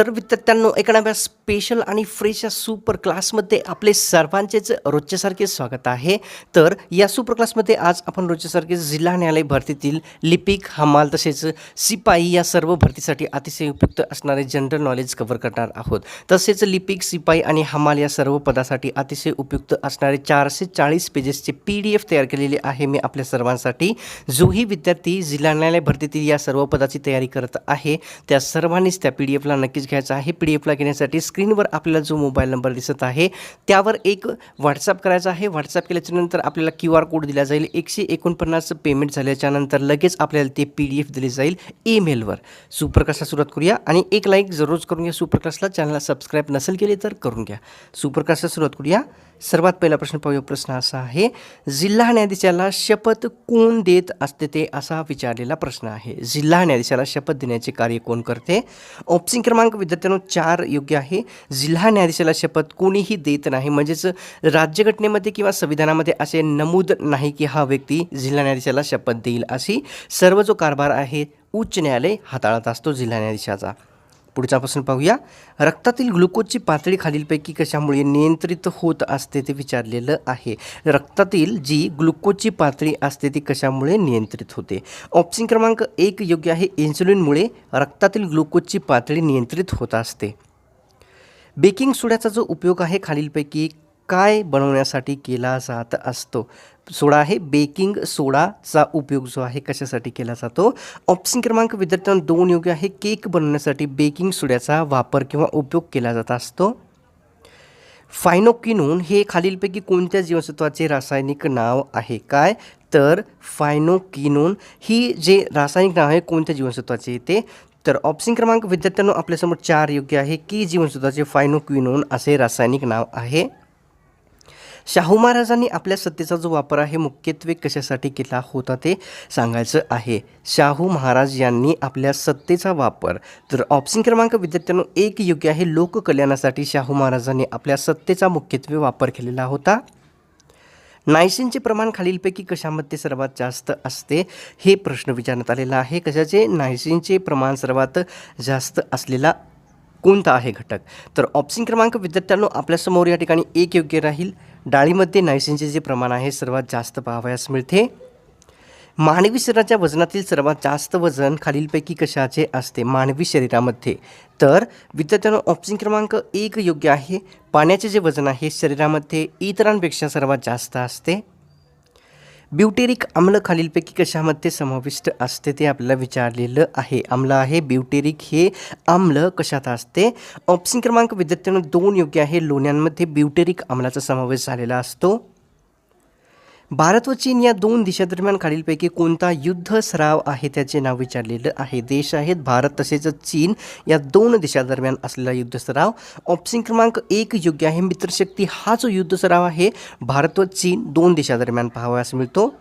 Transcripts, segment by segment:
तर विद्यार्थ्यांनो एका नव्या स्पेशल आणि फ्रेश या सुपर क्लासमध्ये आपले सर्वांचेच रोजच्यासारखे स्वागत आहे. तर या सुपर क्लासमध्ये आज आपण रोजच्यासारखे जिल्हा न्यायालय भरतीतील लिपिक हमाल तसेच सिपाई या सर्व भरतीसाठी अतिशय उपयुक्त असणारे जनरल नॉलेज कव्हर करणार आहोत. तसेच लिपिक सिपाई आणि हमाल या सर्व पदासाठी अतिशय उपयुक्त असणारे चारशे चाळीस पेजेसचे पी डी एफ तयार केलेले आहे मी आपल्या सर्वांसाठी. जोही विद्यार्थी जिल्हा न्यायालय भरतीतील या सर्व पदाची तयारी करत आहे. त्या सर्वांनीच त्या पी डी एफला नक्कीच घ्यायचा आहे. पी डी एफला घेण्यासाठी स्क्रीनवर आपल्याला जो मोबाईल नंबर दिसत आहे त्यावर एक व्हॉट्सअप करायचा आहे. व्हॉट्सअप केल्याच्यानंतर आपल्याला क्यू आर कोड दिला जाईल. एकशे एकोणपन्नास पेमेंट झाल्याच्यानंतर लगेच आपल्याला ते पी डी एफ दिले जाईल ईमेलवर सुपरकास्टला सुरुवात करूया आणि एक लाईक जरूर करून घ्या. सुपरकास्टला चॅनलला सबस्क्राईब नसेल केले तर करून घ्या. सुपरकास्टला सुरुवात करूया. सर्वात पहिला प्रश्न पाहूया प्रश्न असा आहे जिल्हा न्यायाधीशाला शपथ कोण देत असते ते असा विचारलेला प्रश्न आहे. जिल्हा न्यायाधीशाला शपथ देण्याचे कार्य कोण करते? ऑप्शन क्रमांक विद्यार्थ्यांनो चार योग्य आहे. जिल्हा न्यायाधीशाला शपथ कोणीही देत नाही म्हणजेच राज्यघटनेमध्ये किंवा संविधानामध्ये असे नमूद नाही की हा व्यक्ती जिल्हा न्यायाधीशाला शपथ देईल अशी सर्व जो कारभार आहे उच्च न्यायालय हाताळत असतो जिल्हा न्यायाधीशाचा. पुढचा प्रश्न पाहूया. रक्तातील ग्लुकोजची पातळी खालीलपैकी कशामुळे नियंत्रित होत असते ते विचारलेलं आहे. रक्तातील जी ग्लुकोजची पातळी असते ती कशामुळे नियंत्रित होते? ऑप्शन क्रमांक एक योग्य आहे. इन्सुलिनमुळे रक्तातील ग्लुकोजची पातळी नियंत्रित होत असते. बेकिंग सोड्याचा जो उपयोग आहे खालीलपैकी काय बनवण्यासाठी केला जात असतो? सोडा आहे बेकिंग सोडाचा उपयोग जो आहे कशासाठी केला जातो? ऑप्शन क्रमांक विद्यार्थ्यांना दोन योग्य आहे. केक बनवण्यासाठी बेकिंग सोड्याचा वापर किंवा उपयोग केला जात असतो. फायनोकिनोन हे खालीलपैकी कोणत्या जीवनसत्वाचे रासायनिक नाव आहे? काय? तर फायनोकिनोन ही जे रासायनिक नाव आहे कोणत्या जीवनसत्वाचे ते? तर ऑप्शन क्रमांक विद्यार्थ्यांनो आपल्यासमोर चार योग्य आहे. की जीवनसत्वाचे फायनोक्विनोन असे रासायनिक नाव आहे? शाहू महाराजांनी आपल्या सत्तेचा जो वापर आहे मुख्यत्वे कशासाठी केला होता ते सांगायचं आहे. शाहू महाराज यांनी आपल्या सत्तेचा वापर तर ऑप्शन क्रमांक विद्यार्थ्यांनो एक योग्य आहे लोककल्याणासाठी शाहू महाराजांनी आपल्या सत्तेचा मुख्यत्वे वापर केलेला होता. नायसिनचे प्रमाण खालीलपैकी कशामध्ये सर्वात जास्त असते हे प्रश्न विचारण्यात आलेला आहे. कशाचे? नायसिनचे प्रमाण सर्वात जास्त असलेला कोणता आहे घटक? तर ऑप्शन क्रमांक विद्यार्थ्यांनो आपल्यासमोर या ठिकाणी एक योग्य राहील. डाळीमध्ये नायसिनचे जे प्रमाण आहे सर्वात जास्त पाहावयास मिळते. मानवी शरीराच्या वजनातील सर्वात जास्त वजन खालीलपैकी कशाचे असते? मानवी शरीरामध्ये. तर विद्यार्थ्यांनो ऑप्शन क्रमांक एक योग्य आहे. पाण्याचे जे वजन आहे शरीरामध्ये इतरांपेक्षा सर्वात जास्त असते. ब्युटेरिक आम्ल खालीलपैकी कशामध्ये समाविष्ट असते ते आपल्याला विचारलेलं आहे. आम्ल आहे ब्युटेरिक हे आम्ल कशात असते? ऑप्शन क्रमांक विद्यार्थ्यांनो दोन योग्य आहे. लोण्यांमध्ये ब्युटेरिक आम्लाचा समावेश झालेला असतो. भारत व चीन या दोन देशादरम्यान खालीलपैकी कोणता युद्ध सराव आहे त्याचे नाव विचारलेलं आहे. देश आहेत भारत तसेच चीन या दोन देशादरम्यान असलेला युद्ध सराव. ऑप्शन क्रमांक एक योग्य आहे. मित्रशक्ती हा जो युद्ध सराव आहे. भारत व चीन दोन देशादरम्यान पाहावयास मिळतो.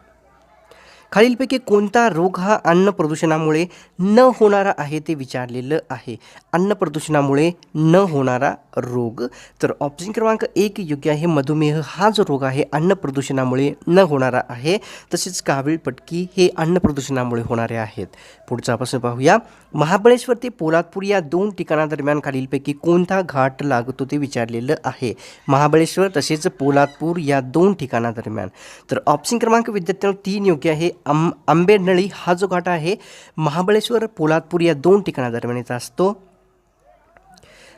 खालीलपैकी कोणता रोग हा अन्न प्रदूषणामुळे न होणारा आहे ते विचारलेलं आहे. अन्न प्रदूषणामुळे न होणारा रोग. तर ऑप्शन क्रमांक एक योग्य आहे. मधुमेह हा जो रोग आहे अन्न प्रदूषणामुळे न होणारा आहे. तसेच कावीळ पटकी हे अन्न प्रदूषणामुळे होणारे आहेत. पुढचा प्रश्न पाहूया. महाबळेश्वर ते पोलादपूर या दोन ठिकाणादरम्यान खालीलपैकी कोणता घाट लागतो ते विचारलेलं आहे. महाबळेश्वर तसेच पोलादपूर या दोन ठिकाणादरम्यान. तर ऑप्शन क्रमांक विद्यार्थ्यांना तीन योग्य आहे. आं आंबेनळी हा जो घाट आहे महाबळेश्वर पोलादपूर या दोन ठिकाणादरम्यान असतो.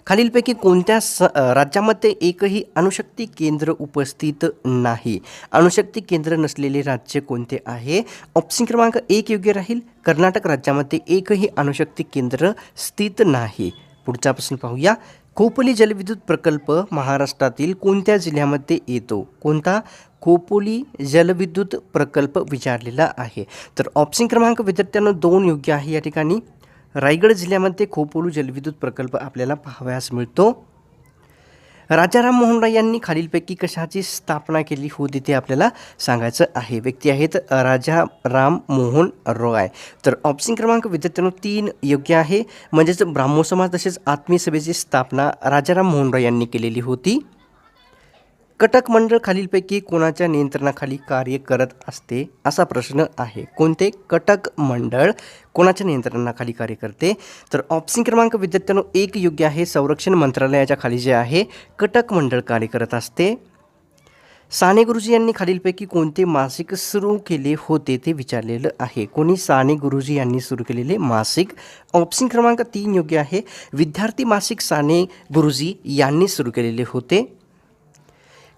खालीलपैकी कोणत्या स राज्यामध्ये एकही अणुशक्ती केंद्र उपस्थित नाही? अणुशक्ती केंद्र नसलेले राज्य कोणते आहे? ऑप्शन क्रमांक एक योग्य राहील. कर्नाटक राज्यामध्ये एकही अणुशक्ती केंद्र स्थित नाही. पुढचा प्रश्न पाहूया. खोपली जलविद्युत प्रकल्प महाराष्ट्रातील कोणत्या जिल्ह्यामध्ये येतो? कोणता? खोपोली जलविद्युत प्रकल्प विचारलेला आहे. तर ऑप्शन क्रमांक विद्यार्थ्यांना दोन योग्य आहे. या ठिकाणी रायगड जिल्ह्यामध्ये खोपोली जलविद्युत प्रकल्प आपल्याला पाहावयास मिळतो. राजाराम मोहन राय यांनी खालीलपैकी कशाची स्थापना केली होती ते आपल्याला सांगायचं आहे. व्यक्ती आहेत राजा राम मोहन रॉय तर ऑप्शन क्रमांक विद्यार्थ्यांनो तीन योग्य आहे. म्हणजेच ब्राह्मो समाज तसेच आत्मीय सभेची स्थापना राजाराम मोहन रॉय यांनी केलेली होती. कटक मंडळ खालीलपैकी कोणाच्या नियंत्रणाखाली कार्य करत असते असा प्रश्न आहे. कोणते? कटक मंडळ कोणाच्या नियंत्रणाखाली कार्य करते? तर ऑप्शन क्रमांक विद्यार्थ्यांनो एक योग्य आहे. संरक्षण मंत्रालयाच्या खाली जे आहे कटक मंडळ कार्य करत असते. साने गुरुजी यांनी खालीलपैकी कोणते मासिक सुरू केले होते ते विचारलेलं आहे. कोणी? साने गुरुजी यांनी सुरू केलेले मासिक. ऑप्शन क्रमांक तीन योग्य आहे. विद्यार्थी मासिक साने गुरुजी यांनी सुरू केलेले होते.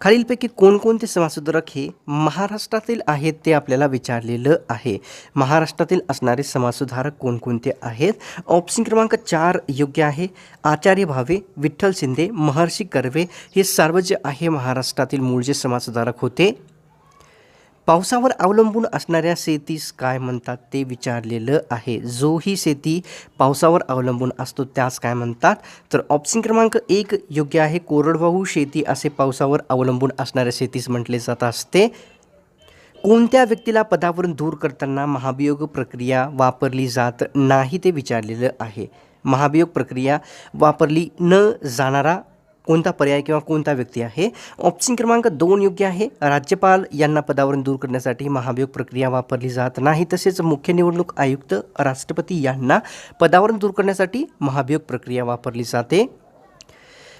खालीलपैकी कोणकोणते समाजसुधारक हे महाराष्ट्रातील आहेत ते आपल्याला विचारलेलं आहे. महाराष्ट्रातील असणारे समाजसुधारक कोणकोणते आहेत? ऑप्शन क्रमांक चार योग्य आहे. आचार्य भावे विठ्ठल शिंदे महर्षी कर्वे हे सर्व जे आहे. महाराष्ट्रातील मूळ जे समाजसुधारक होते पावसावर अवलंबून असणाऱ्या शेतीस काय म्हणतात ते विचारलेलं आहे. जो ही शेती पावसावर अवलंबून असतो त्यास काय म्हणतात? तर ऑप्शन क्रमांक एक योग्य आहे. कोरडवाहू शेती असे पावसावर अवलंबून असणाऱ्या शेतीस म्हटले जात असते. कोणत्या व्यक्तीला पदावरून दूर करताना महाभियोग प्रक्रिया वापरली जात नाही ते विचारलेलं आहे. महाभियोग प्रक्रिया वापरली न जाणारा कोणता पर्याय किंवा कोणता व्यक्ती आहे? ऑप्शन क्रमांक दोन योग्य आहे. राज्यपाल यांना पदावरून दूर करण्यासाठी महाभियोग प्रक्रिया वापरली जात नाही. तसेच मुख्य निवडणूक आयुक्त राष्ट्रपती यांना पदावरून दूर करण्यासाठी महाभियोग प्रक्रिया वापरली जाते.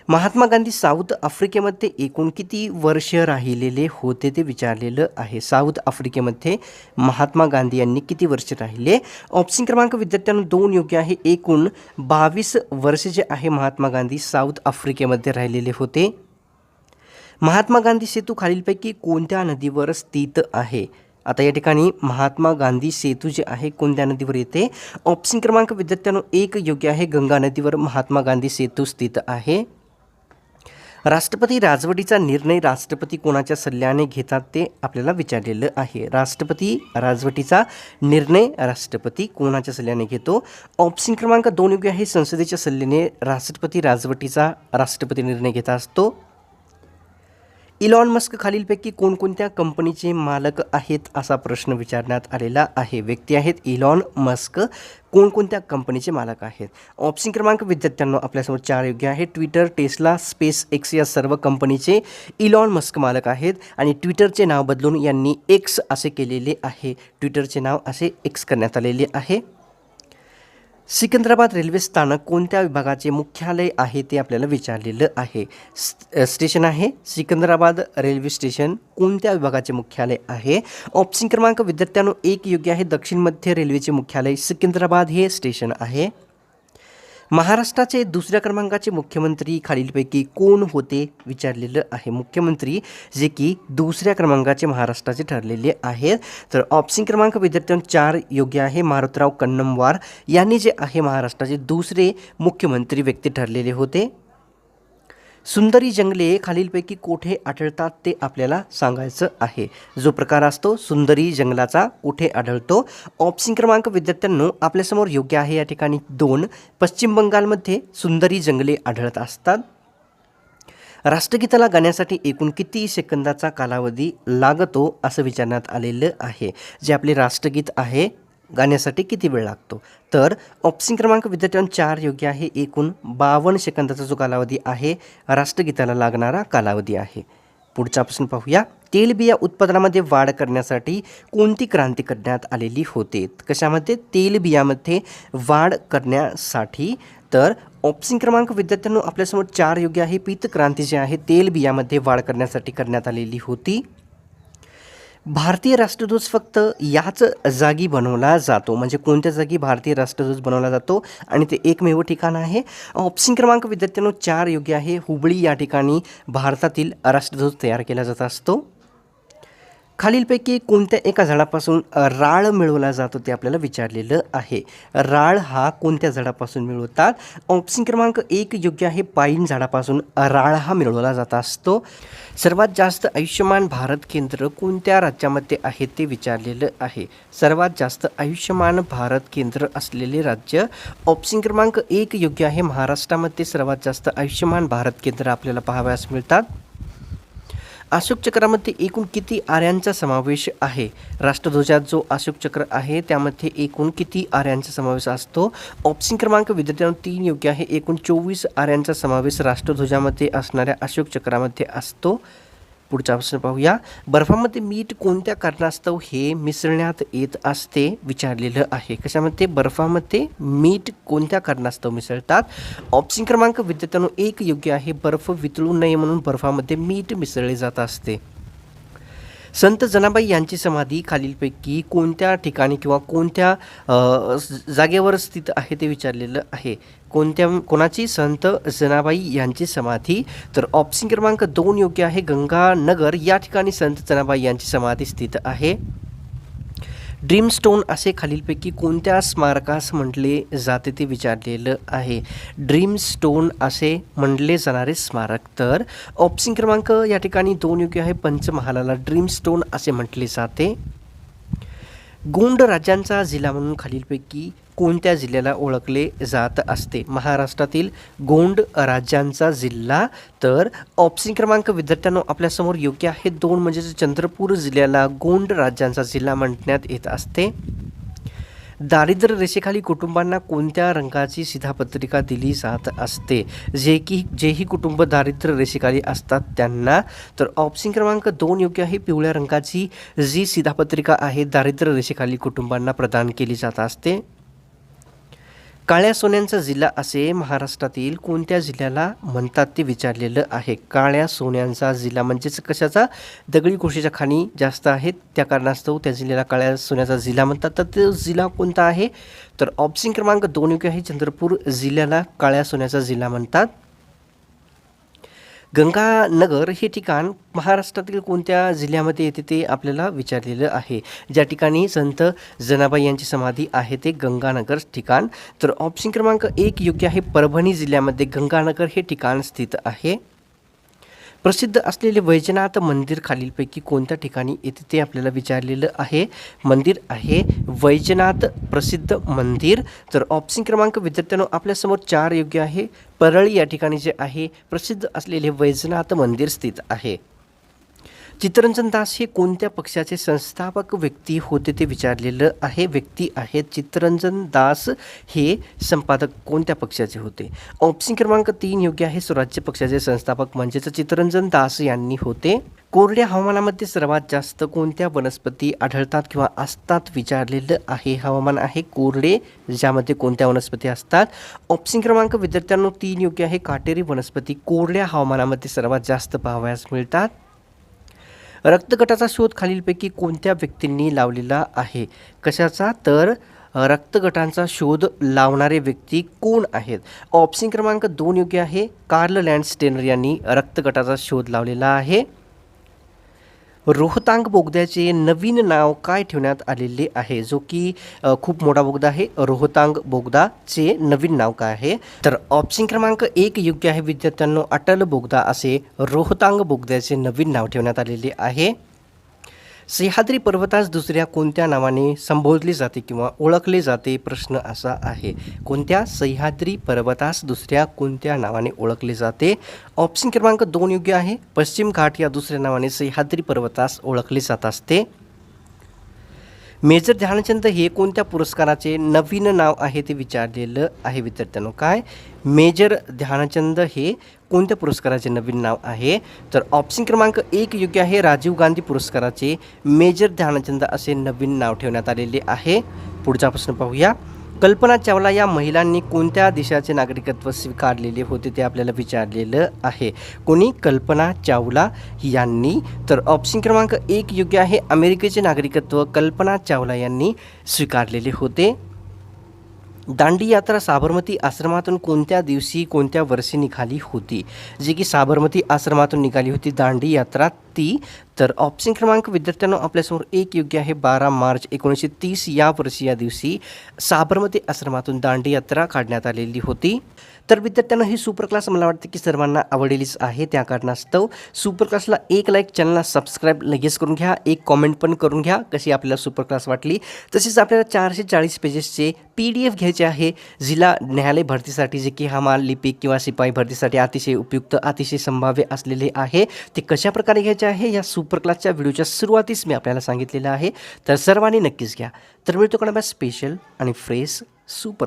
महात्मा गांधी साऊथ आफ्रिकेमध्ये एकूण किती वर्ष राहिलेले होते ते विचारलेलं आहे. साऊथ आफ्रिकेमध्ये महात्मा गांधी यांनी किती वर्ष राहिले? ऑप्शन क्रमांक विद्यार्थ्यांना दोन योग्य आहे. एकूण बावीस वर्ष जे आहे महात्मा गांधी साऊथ आफ्रिकेमध्ये राहिलेले होते. महात्मा गांधी सेतू खालीलपैकी कोणत्या नदीवर स्थित आहे? आता या ठिकाणी महात्मा गांधी सेतू जे आहे कोणत्या नदीवर येते? ऑप्शन क्रमांक विद्यार्थ्यांनो एक योग्य आहे. गंगा नदीवर महात्मा गांधी सेतू स्थित आहे. राष्ट्रपती राजवटीचा निर्णय राष्ट्रपती कोणाच्या सल्ल्याने घेतात ते आपल्याला विचारलेलं आहे. राष्ट्रपती राजवटीचा निर्णय राष्ट्रपती कोणाच्या सल्ल्याने घेतो? ऑप्शन क्रमांक दोन योग्य आहे. संसदेच्या सल्ल्याने राष्ट्रपती राजवटीचा राष्ट्रपती निर्णय घेत असतो. इलॉन मस्क खालीलपैकी कोणकोणत्या कंपनीचे मालक आहेत असा प्रश्न विचारण्यात आलेला आहे. व्यक्ती आहेत इलॉन मस्क. कोणकोणत्या कंपनीचे मालक आहेत? ऑप्शन क्रमांक विद्यार्थ्यांना आपल्यासमोर चार योग्य आहे ट्विटर टेस्ला स्पेस एक्स या सर्व कंपनीचे इलॉन मस्क मालक आहेत आणि ट्विटरचे नाव बदलून यांनी एक्स असे केलेले आहे. ट्विटरचे नाव असे एक्स करण्यात आलेले आहे. सिकंदराबाद रेल्वे स्थानक कोणत्या विभागाचे मुख्यालय आहे ते आपल्याला विचारलेलं आहे. स्टेशन आहे सिकंदराबाद रेल्वे स्टेशन. कोणत्या विभागाचे मुख्यालय आहे? ऑप्शन क्रमांक विद्यार्थ्यांनो एक योग्य आहे. दक्षिण मध्य रेल्वेचे मुख्यालय सिकंदराबाद हे स्टेशन आहे. महाराष्ट्राचे दुसऱ्या क्रमांकाचे मुख्यमंत्री खालीलपैकी कोण होते विचारलेलं आहे. मुख्यमंत्री जे की दुसऱ्या क्रमांकाचे महाराष्ट्राचे ठरलेले आहेत. तर ऑप्शन क्रमांक विद्यार्थ्यांना चार योग्य आहे. मारुतराव कन्नमवार यांनी जे आहे महाराष्ट्राचे दुसरे मुख्यमंत्री व्यक्ती ठरलेले होते. सुंदरी जंगले खालीलपैकी कोठे आढळतात ते आपल्याला सांगायचं आहे. जो प्रकार असतो सुंदरी जंगलाचा कुठे आढळतो? ऑप्शन क्रमांक विद्यार्थ्यांनो आपल्यासमोर योग्य आहे. या ठिकाणी दोन. पश्चिम बंगालमध्ये सुंदरी जंगले आढळत असतात. राष्ट्रगीताला गाण्यासाठी एकूण किती सेकंदाचा कालावधी लागतो असं विचारण्यात आलेलं आहे. जे आपले राष्ट्रगीत आहे गाण्यासाठी किती वेळ लागतो? तर ऑप्शन क्रमांक विद्यार्थ्यांना चार योग्य आहे. एकूण बावन्न सेकंदाचा जो कालावधी आहे राष्ट्रगीताला लागणारा कालावधी आहे. पुढचा प्रश्न पाहूया. तेलबिया उत्पादनामध्ये वाढ करण्यासाठी कोणती क्रांती करण्यात आलेली होते? कशामध्ये? तेलबियामध्ये वाढ करण्यासाठी. तर ऑप्शन क्रमांक विद्यार्थ्यांनो आपल्यासमोर चार योग्य आहे. पीत क्रांती जी आहे तेलबियामध्ये वाढ करण्यासाठी करण्यात आलेली होती. भारतीय राष्ट्रध्वज फक्त याच जागी बनवला जातो. म्हणजे कोणत्या जागी भारतीय राष्ट्रध्वज बनवला जातो? आणि ते एकमेव ठिकाण आहे. ऑप्शन क्रमांक विद्यार्थ्यांनो चार योग्य आहे. हुबळी या ठिकाणी भारतातील राष्ट्रध्वज तयार केला जात असतो. खालीलपैकी कोणत्या एका झाडापासून राळ मिळवला जातो ते आपल्याला विचारलेलं आहे. राळ हा कोणत्या झाडापासून मिळवतात? ऑप्शन क्रमांक एक योग्य आहे पाईन झाडापासून राळ हा मिळवला जात असतो. सर्वात जास्त आयुष्यमान भारत केंद्र कोणत्या राज्यामध्ये आहे ते विचारलेलं आहे. सर्वात जास्त आयुष्यमान भारत केंद्र असलेले राज्य ऑप्शन क्रमांक एक योग्य आहे महाराष्ट्रामध्ये सर्वात जास्त आयुष्यमान भारत केंद्र आपल्याला पाहावयास मिळतात. अशोक चक्रामध्ये एकूण किती आऱ्यांचा समावेश आहे? राष्ट्रध्वजात जो अशोक चक्र आहे त्यामध्ये एकूण किती आर्यांचा समावेश असतो? ऑप्शन क्रमांक विद्यार्थ्यांना तीन योग्य आहे. एकूण चोवीस आऱ्यांचा समावेश राष्ट्रध्वजामध्ये असणाऱ्या अशोक चक्रामध्ये असतो. पुढचा प्रश्न पाहूया. बर्फामध्ये मीठ कोणत्या कारणास्तव हे मिसळण्यात येत असते विचारलेलं आहे. कशामध्ये? बर्फामध्ये मीठ कोणत्या कारणास्तव मिसळतात? ऑप्शन क्रमांक विद्यार्थ्यांनो एक योग्य आहे. बर्फ वितळू नये म्हणून बर्फामध्ये मीठ मिसळले जात असते. संत जनाबाई यांची समाधी खालीलपैकी कोणत्या ठिकाणी किंवा कोणत्या जागेवर स्थित आहे ते विचारलेलं आहे. कोणत्या कोणाची? संत जनाबाई यांची समाधी. तर ऑप्शन क्रमांक दोन योग्य आहे. गंगानगर. या ठिकाणी संत जनाबाई यांची समाधी स्थित आहे. ड्रीमस्टोन असे खालीलपैकी कोणत्या स्मारकास म्हटले जाते ते विचारलेलं आहे. ड्रीमस्टोन असे म्हटले जाणारे स्मारक तर ऑप्शन क्रमांक या ठिकाणी दोन योग्य आहे. पंचमहालाला ड्रीमस्टोन असे म्हटले जाते. गोंड राज्यांचा जिल्हा म्हणून खालीलपैकी कोणत्या जिल्ह्याला ओळखले जात असते? महाराष्ट्रातील गोंड राज्यांचा जिल्हा तर ऑप्शन क्रमांक विद्यार्थ्यांनो आपल्यासमोर योग्य आहे. दोन म्हणजेच चंद्रपूर जिल्ह्याला गोंड राज्यांचा जिल्हा म्हणण्यात येत असते. दारिद्र्य रेषेखाली कुटुंबांना कोणत्या रंगाची शिधापत्रिका दिली जात असते? जे की जेही कुटुंब दारिद्र्य रेषेखाली असतात त्यांना. तर ऑप्शन क्रमांक दोन योग्य आहे. पिवळ्या रंगाची जी शिधापत्रिका आहे दारिद्र्य रेषेखाली कुटुंबांना प्रदान केली जात असते. काळ्या सोन्यांचा जिल्हा असे महाराष्ट्रातील कोणत्या जिल्ह्याला म्हणतात ते विचारलेलं आहे? काळ्या सोन्यांचा जिल्हा म्हणजेच कशाचा? दगडी कोशीच्या खाणी जास्त आहेत त्या कारणास्तव त्या जिल्ह्याला काळ्या सोन्याचा जिल्हा म्हणतात. तर तो जिल्हा कोणता आहे? तर ऑप्शन क्रमांक दोन योग्य आहे चंद्रपूर जिल्ह्याला काळ्या सोन्याचा जिल्हा म्हणतात. गंगानगर हे ठिकाण महाराष्ट्रातील कोणत्या जिल्ह्यामध्ये येते ते आपल्याला विचारलेलं आहे. ज्या ठिकाणी संत जनाबाई यांची समाधी आहे ते गंगानगर ठिकाण. तर ऑप्शन क्रमांक एक योग्य आहे परभणी जिल्ह्यामध्ये गंगानगर हे ठिकाण स्थित आहे. प्रसिद्ध असलेले वैजनाथ मंदिर खालीलपैकी कोणत्या ठिकाणी येते ते आपल्याला विचारलेलं आहे? मंदिर आहे वैजनाथ प्रसिद्ध मंदिर. तर ऑप्शन क्रमांक विद्यार्थ्यांनो आपल्यासमोर चार योग्य आहे. परळी या ठिकाणी जे आहे प्रसिद्ध असलेले वैजनाथ मंदिर स्थित आहे. चित्तरंजन दास हे कोणत्या पक्षाचे संस्थापक व्यक्ती होते ते विचारलेलं आहे? व्यक्ती आहेत चित्तरंजन दास हे संपादक कोणत्या पक्षाचे होते? ऑप्शन क्रमांक तीन योग्य आहे. स्वराज्य पक्षाचे संस्थापक म्हणजेच चित्तरंजन दास यांनी होते. कोरड्या हवामानामध्ये सर्वात जास्त कोणत्या वनस्पती आढळतात किंवा असतात विचारलेलं आहे. हवामान आहे कोरडे ज्यामध्ये कोणत्या वनस्पती असतात? ऑप्शन क्रमांक विद्यार्थ्यांनो तीन योग्य आहे. काटेरी वनस्पती कोरड्या हवामानामध्ये सर्वात जास्त पाहावयास मिळतात. रक्तगटाचा शोध खालीलपैकी कोणत्या व्यक्तींनी लावलेला आहे? कशाचा? तर रक्तगटांचा शोध लावणारे व्यक्ती कोण आहेत? ऑप्शन क्रमांक दोन योग्य आहे. कार्ल लँडस्टेनर यांनी रक्तगटाचा शोध लावलेला आहे. रोहतांग बोगद्याचे नवीन नाव काय ठेवण्यात आलेले आहे? जो की खूप मोठा बोगदा आहे. रोहतांग बोगदाचे नवीन नाव काय आहे? तर ऑप्शन क्रमांक एक योग्य आहे विद्यार्थ्यांनो. अटल बोगदा असे रोहतांग बोगद्याचे नवीन नाव ठेवण्यात आलेले आहे. सह्याद्री पर्वतास दुसऱ्या कोणत्या नावाने संबोधले जाते किंवा ओळखले जाते प्रश्न असा आहे. कोणत्या सह्याद्री पर्वतास दुसऱ्या कोणत्या नावाने ओळखले जाते? ऑप्शन क्रमांक दोन योग्य आहे. पश्चिम घाट या दुसऱ्या नावाने सह्याद्री पर्वतास ओळखले जात असते. मेजर ध्यानचंद हे कोणत्या पुरस्काराचे नवीन नाव आहे ते विचारलेलं आहे विद्यार्थ्यांनो? काय? मेजर ध्यानचंद हे कोणत्या पुरस्काराचे नवीन नाव आहे? तर ऑप्शन क्रमांक एक योग्य आहे. राजीव गांधी पुरस्काराचे मेजर ध्यानचंद असे नवीन नाव ठेवण्यात आलेले आहे. पुढचा प्रश्न पाहूया. कल्पना चावला या महिलांनी कोणत्या देशाचे नागरिकत्व स्वीकारलेले होते ते आपल्याला विचारलेलं आहे. कोणी? कल्पना चावला यांनी. तर ऑप्शन क्रमांक एक योग्य आहे. अमेरिकेचे नागरिकत्व कल्पना चावला यांनी स्वीकारलेले होते. दांडी यात्रा साबरमती आश्रमातून कोणत्या दिवशी कोणत्या वर्षी निघाली होती? जी की साबरमती आश्रमातून निघाली होती दांडी यात्रा ती तर ऑप्शन क्रमांक विद्यार्थ्यांना आपल्यासमोर एक योग्य आहे. बारा मार्च एकोणीसशे तीस या वर्षी या दिवशी साबरमती आश्रमातून दांडी यात्रा काढण्यात आलेली होती. तर विद्यार्थ्यांना ही सुपर क्लास मला वाटते की सर्वांना आवडलेलीच आहे. त्या कारणास्तव सुपर क्लासला एक लाईक चॅनलला सबस्क्राईब लगेच करून घ्या. एक कॉमेंट पण करून घ्या कशी आपल्याला सुपर क्लास वाटली. तसेच आपल्याला चारशे चाळीस पेजेसचे पी डी एफ घ्यायचे आहे. जिल्हा न्यायालय भरतीसाठी जे की हमाल लिपिक किंवा शिपाई भरतीसाठी अतिशय उपयुक्त अतिशय संभाव्य असलेले आहे. ते कशा प्रकारे घ्यायचे आहे? या सुपर क्लासच्या व्हिडिओच्या सुरुवातीस मी आपल्याला सांगितलेलं आहे. तर सर्वांनी नक्कीच घ्या. तर मिळतो कोणा स्पेशल आणि फ्रेश सुपर